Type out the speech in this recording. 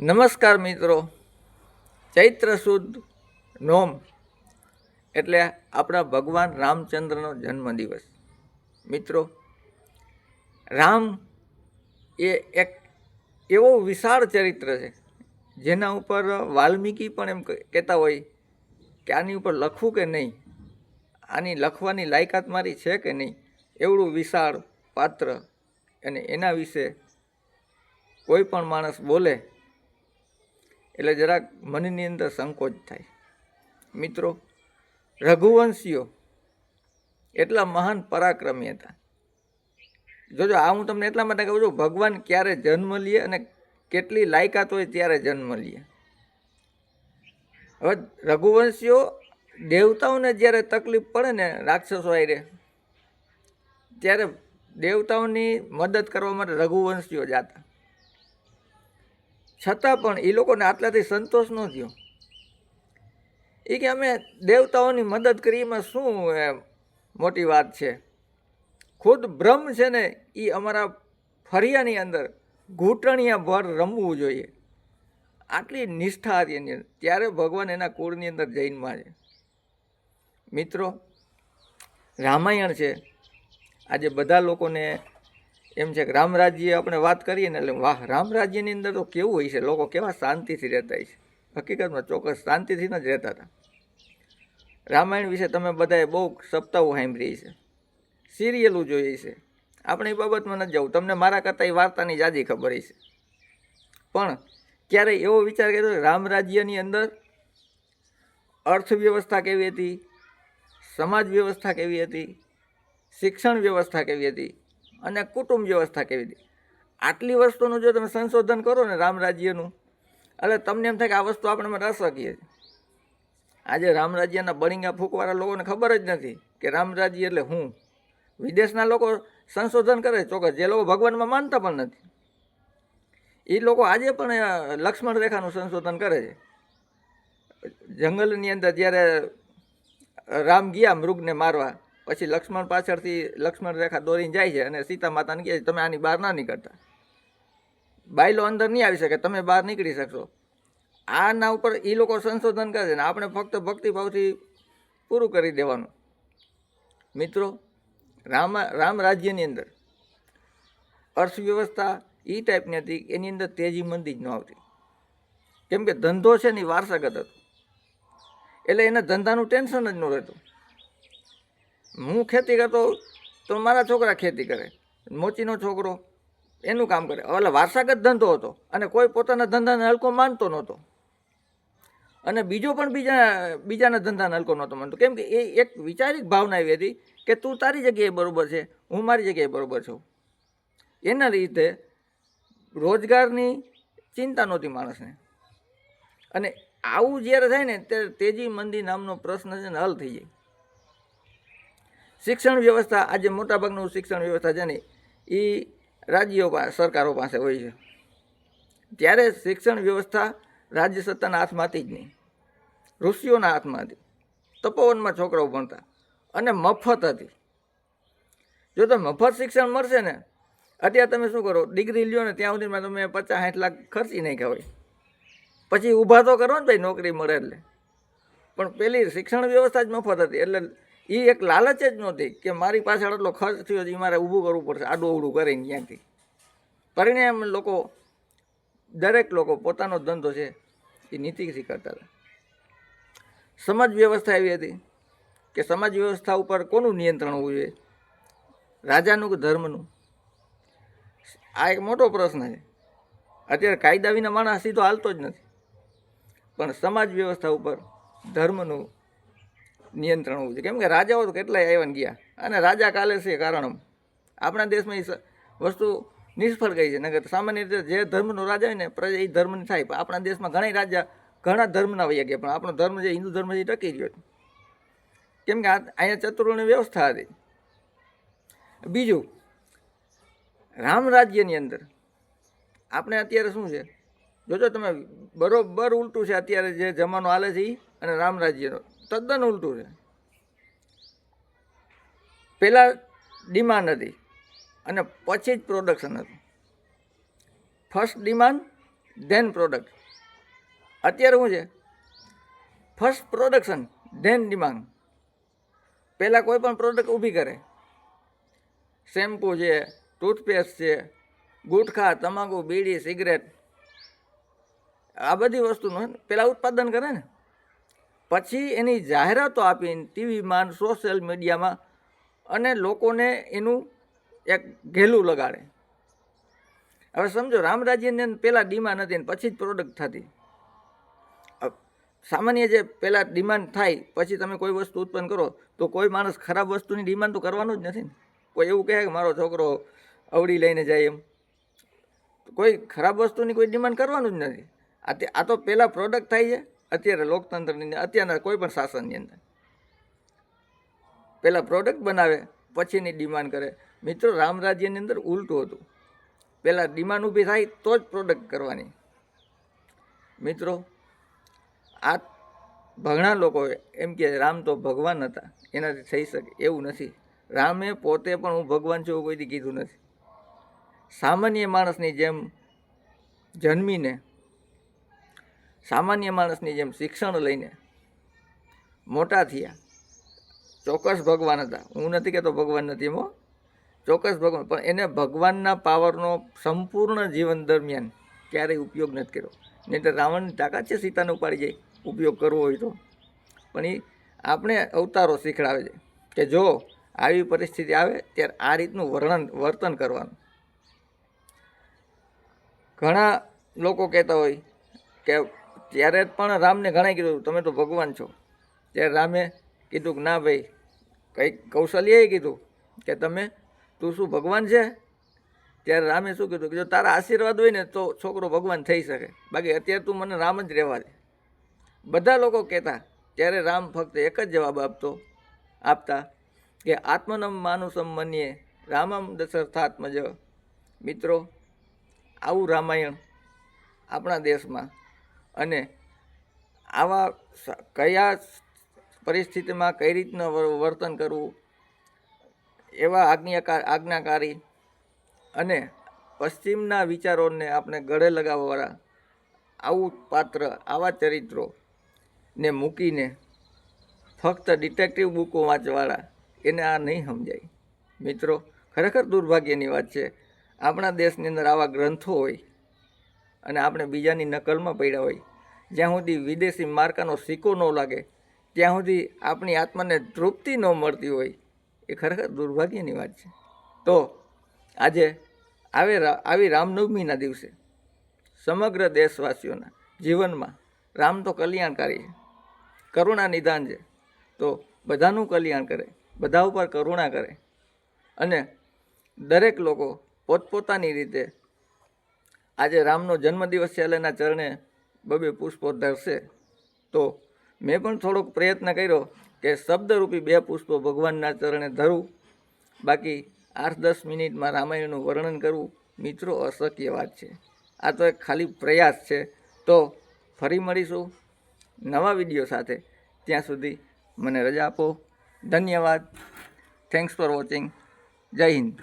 નમસ્કાર મિત્રો. ચૈત્ર સુદ નોમ એટલે આપણા ભગવાન રામચંદ્રનો જન્મદિવસ. મિત્રો, રામ એ એક એવો વિશાળ ચરિત્ર છે, જેના ઉપર વાલ્મીકી પણ એમ કહેતા હોય કે આની ઉપર લખવું કે નહીં, આની લખવાની લાયકાત મારી છે કે નહીં, એવડું વિશાળ પાત્ર અને એના વિશે કોઈ પણ માણસ બોલે એટલે જરાક મનની અંદર સંકોચ થાય. મિત્રો, રઘુવંશીઓ એટલા મહાન પરાક્રમી હતા. જોજો, આ હું તમને એટલા માટે કહું છું, ભગવાન ક્યારે જન્મ લે અને કેટલી લાયકાત હોય ત્યારે જન્મ લે. હવે રઘુવંશીઓ દેવતાઓને જ્યારે તકલીફ પડે ને, રાક્ષસો આયરે, ત્યારે દેવતાઓની મદદ કરવા માટે રઘુવંશીઓ જાતા. છતાં પણ એ લોકોને આટલાથી સંતોષ ન થયો. એ કે અમે દેવતાઓની મદદ કરી, એમાં શું મોટી વાત છે. ખુદ બ્રહ્મ છે ને એ અમારા ફરિયાની અંદર ઘૂંટણિયા ભર રમવું જોઈએ. આટલી નિષ્ઠા હતી એની અંદર. ત્યારે ભગવાન એના કુળની અંદર જૈનમાં છે મિત્રો, રામાયણ છે. આજે બધા લોકોને એમ છે કે રામ રાજ્ય આપણે વાત કરીએ ને એટલે વાહ રામ રાજ્યની અંદર તો કેવું હોય છે? લોકો કેવા શાંતિથી રહેતા હોય છે? હકીકતમાં ચોક્કસ શાંતિથી જ રહેતા હતા. રામાયણ વિશે તમે બધાએ બહુ સપ્તાહો સાંભળી છે સિરિયલો જોઈએ છે આપણે એ બાબતમાં નથી જવું. તમને મારા કરતાં એ વાર્તાની જાજી ખબર છે પણ ક્યારેય એવો વિચાર કર્યો કે રામ રાજ્યની અંદર અર્થવ્યવસ્થા કેવી હતી? સમાજ વ્યવસ્થા કેવી હતી? શિક્ષણ વ્યવસ્થા કેવી હતી? અને કુટુંબ વ્યવસ્થા કેવી હતી આટલી વસ્તુનું જો તમે સંશોધન કરો ને રામ રાજ્યનું એટલે તમને એમ થાય કે આ વસ્તુ આપણે રસ શકીએ આજે રામરાજ્યના બળિંગા ફૂંકવાળા લોકોને ખબર જ નથી કે રામ રાજ્ય એટલે હું. વિદેશના લોકો સંશોધન કરે ચોક્કસ. જે લોકો ભગવાનમાં માનતા પણ નથી. એ લોકો આજે પણ લક્ષ્મણ રેખાનું સંશોધન કરે છે. જંગલની અંદર જ્યારે રામ ગયા મૃગને મારવા પછી લક્ષ્મણ પાછળથી લક્ષ્મણ રેખા દોરીને જાય છે અને સીતા માતાને કહે છે, તમે આની બહાર ના નીકળતા. બાયલો અંદર નહીં આવી શકે, તમે બહાર નીકળી શકશો. આના ઉપર એ લોકો સંશોધન કરે છે ને આપણે ફક્ત ભક્તિભાવથી પૂરું કરી દેવાનું. મિત્રો, રામ રામ રાજ્યની અંદર અર્થવ્યવસ્થા એ ટાઈપની હતી, એની અંદર તેજી મંદી જ ન આવતી. કેમ કે ધંધો છે ને એ વારસાગત હતો. એટલે એના ધંધાનું ટેન્શન જ ન રહેતું. હું ખેતી કરતો તો મારા છોકરા ખેતી કરે મોચીનો છોકરો, એનું કામ કરે. એટલે વારસાગત ધંધો હતો અને કોઈ પોતાના ધંધાને હલકો માનતો નહોતો. અને બીજો પણ બીજા, બીજાના ધંધાને હલકો નહોતો માનતો. કેમ કે એ એક વિચારિક ભાવના એવી હતી કે તું તારી જગ્યાએ બરાબર છે, હું મારી જગ્યાએ બરાબર છું. એના લીધે રોજગારની ચિંતા નહોતી માણસને. અને આવું જ્યારે થાય ને ત્યારે તેજી મંદી નામનો પ્રશ્ન છે ને હલ થઈ જાય. શિક્ષણ વ્યવસ્થા, આજે મોટાભાગનું શિક્ષણ વ્યવસ્થા છે ને, એ રાજ્યો સરકારો પાસે હોય છે. ત્યારે શિક્ષણ વ્યવસ્થા રાજ્ય સત્તાના હાથમાંથી જ નહીં. ઋષિઓના હાથમાં હતી તપોવનમાં છોકરાઓ ભણતા. અને મફત હતી. જો તો મફત શિક્ષણ મળશે ને, અત્યારે તમે શું કરો, ડિગ્રી લ્યો ને, ત્યાં સુધીમાં તમે પચાસ સાઠ લાખ ખર્ચી નાખ્યા હોય. પછી ઊભા તો કરો ને ભાઈ, નોકરી મળે એટલે. પણ પેલી શિક્ષણ વ્યવસ્થા જ મફત હતી, એટલે એ એક લાલચ જ નહોતી કે મારી પાછળ એટલો ખર્ચ થયો એ મારે ઊભું કરવું પડશે, આડું અવડું કરીને ત્યાંથી. પરિણામ લોકો, દરેક લોકો પોતાનો ધંધો છે એ નીતિથી કરતા હતા. સમાજ વ્યવસ્થા એવી હતી કે સમાજ વ્યવસ્થા ઉપર કોનું નિયંત્રણ હોવું જોઈએ? રાજાનું કે ધર્મનું? આ એક મોટો પ્રશ્ન છે. અત્યારે કાયદા વિના માણસ સીધો હાલતો જ નથી. પણ સમાજ વ્યવસ્થા ઉપર ધર્મનું નિયંત્રણ હોવું છે કેમ કે રાજાઓ તો કેટલાય આવ્યા ગયા. અને રાજા કાલે છે કારણ આપણા દેશમાં એ વસ્તુ નિષ્ફળ ગઈ છે. નગર સામાન્ય રીતે જે ધર્મનો રાજા હોય ને, પ્રજા એ ધર્મની થાય. પણ આપણા દેશમાં ઘણા રાજા ઘણા ધર્મના વૈયા ગયા. પણ આપણો ધર્મ જે હિન્દુ ધર્મ એ ટકી ગયો કેમ કે અહીંયા ચતુર્ણની વ્યવસ્થા હતી. બીજું, રામ રાજ્યની અંદર આપણે અત્યારે શું છે? જોજો તમે, બરોબર ઉલટું છે. અત્યારે જે જમાનો હાલે છે એ અને રામ રાજ્યનો. તદ્દન ઉલટું છે. પહેલાં ડિમાન્ડ હતી અને પછી જ પ્રોડક્શન હતું. ફર્સ્ટ ડિમાન્ડ ધેન પ્રોડક્ટ અત્યારે શું છે? ફર્સ્ટ પ્રોડક્શન ધેન ડિમાન્ડ પહેલાં કોઈ પણ પ્રોડક્ટ ઊભી કરે. શેમ્પૂ છે ટૂથપેસ્ટ છે, ગુટખા, તમાકુ, બીડી સિગરેટ આ બધી વસ્તુનું પહેલાં ઉત્પાદન કરે ને. પછી એની જાહેરાતો આપીને ટીવીમાં સોશિયલ મીડિયામાં અને લોકોને એનું એક ઘેલું લગાડે. હવે સમજો, રામરાજ્યની અંદર પહેલાં ડિમાન્ડ હતી ને પછી જ પ્રોડક્ટ થતી. સામાન્ય જે પહેલાં ડિમાન્ડ થાય, પછી તમે કોઈ વસ્તુ ઉત્પન્ન કરો, તો કોઈ માણસ ખરાબ વસ્તુની ડિમાન્ડ તો કરવાનું જ નથી ને. કોઈ એવું કહે કે મારો છોકરો અવડી લઈને જાય એમ. કોઈ ખરાબ વસ્તુની કોઈ ડિમાન્ડ કરવાનું જ નથી. આ તે, આ તો પહેલાં પ્રોડક્ટ થાય છે. અત્યારે લોકતંત્રની અત્યારના કોઈ પણ શાસનની અંદર. પહેલાં પ્રોડક્ટ બનાવે, પછીની ડિમાન્ડ કરે. મિત્રો રામરાજ્યની અંદર ઉલટું હતું. પહેલાં ડિમાન્ડ ઊભી થાય તો જ પ્રોડક્ટ કરવાની. મિત્રો, આ ભઘણા લોકો એમ કે રામ તો ભગવાન હતા, એનાથી થઈ શકે એવું નથી. રામે પોતે પણ હું ભગવાન છું એવું કોઈથી કીધું નથી. સામાન્ય માણસની જેમ જન્મીને સામાન્ય માણસની જેમ શિક્ષણ લઈને મોટા થયા. ચોક્કસ ભગવાન હતા. હું નથી કહેતો ભગવાન નથી એમાં ચોક્કસ ભગવાન. પણ એને ભગવાનના પાવરનો સંપૂર્ણ જીવન દરમિયાન ક્યારેય ઉપયોગ નથી કર્યો. નહીં તો રાવણની તાકાત છે સીતાને ઉપાડી જાય, ઉપયોગ કરવો હોય તો. પણ એ આપણે અવતારો શીખડાવે છે કે જો આવી પરિસ્થિતિ આવે ત્યારે આ રીતનું વર્ણન, વર્તન કરવાનું. ઘણા લોકો કહેતા હોય કે ત્યારે પણ રામને ઘણા કીધું, તમે તો ભગવાન છો. ત્યારે રામે કીધું કે, ના ભાઈ, કંઈક કૌશલ્યએ કીધું કે તમે, તું શું ભગવાન છે? ત્યારે રામે શું કીધું કે, જો તારા આશીર્વાદ હોય ને, તો છોકરો ભગવાન થઈ શકે. બાકી અત્યારે તું મને રામ જ રહેવા દે. બધા લોકો કહેતા, ત્યારે રામ ફક્ત એક જ જવાબ આપતો, આપતા કે, આત્મનમ માનુષમ મનીએ રામમ દશરથાત્મજ. મિત્રો, આવું રામાયણ આપણા દેશમાં અને આવા કયા પરિસ્થિતિમાં કઈ રીતના વર- વર્તન કરવું, એવા આજ્ઞાકાર આજ્ઞાકારી અને પશ્ચિમના વિચારોને આપણે ગળે લગાવવાવાળા આવું પાત્ર, આવા ચરિત્રો ને મૂકીને ફક્ત ડિટેક્ટિવ બુકો વાંચવાળા એને આ નહીં સમજાય. મિત્રો, ખરેખર દુર્ભાગ્યની વાત છે. આપણા દેશની અંદર આવા ગ્રંથો હોય અને આપણે બીજાની નકલમાં પડ્યા હોય. જ્યાં સુધી વિદેશી માર્કાનો સિક્કો ન લાગે, ત્યાં સુધી આપણી આત્માને તૃપ્તિ ન મળતી હોય, એ ખરેખર દુર્ભાગ્યની વાત છે. તો આજે આવે આવી રામનવમીના દિવસે સમગ્ર દેશવાસીઓના જીવનમાં રામ તો કલ્યાણકારી છે, કરુણા નિદાન છે. તો બધાનું કલ્યાણ કરે, બધા ઉપર કરુણા કરે. અને દરેક લોકો પોતપોતાની રીતે આજે રામનો જન્મદિવસ છે, એટલે એના ચરણે બબે પુષ્પો ધરશે તો મેં પણ થોડોક પ્રયત્ન કર્યો કે શબ્દરૂપી બે પુષ્પો ભગવાનના ચરણે ધરું. બાકી આઠ દસ મિનિટમાં રામાયણનું વર્ણન કરવું મિત્રો અશક્ય વાત છે. આ તો એક ખાલી પ્રયાસ છે. તો ફરી મળીશું નવા વીડિયો સાથે. ત્યાં સુધી મને રજા આપો. ધન્યવાદ. થેન્ક્સ ફોર વોચિંગ જય હિન્દ.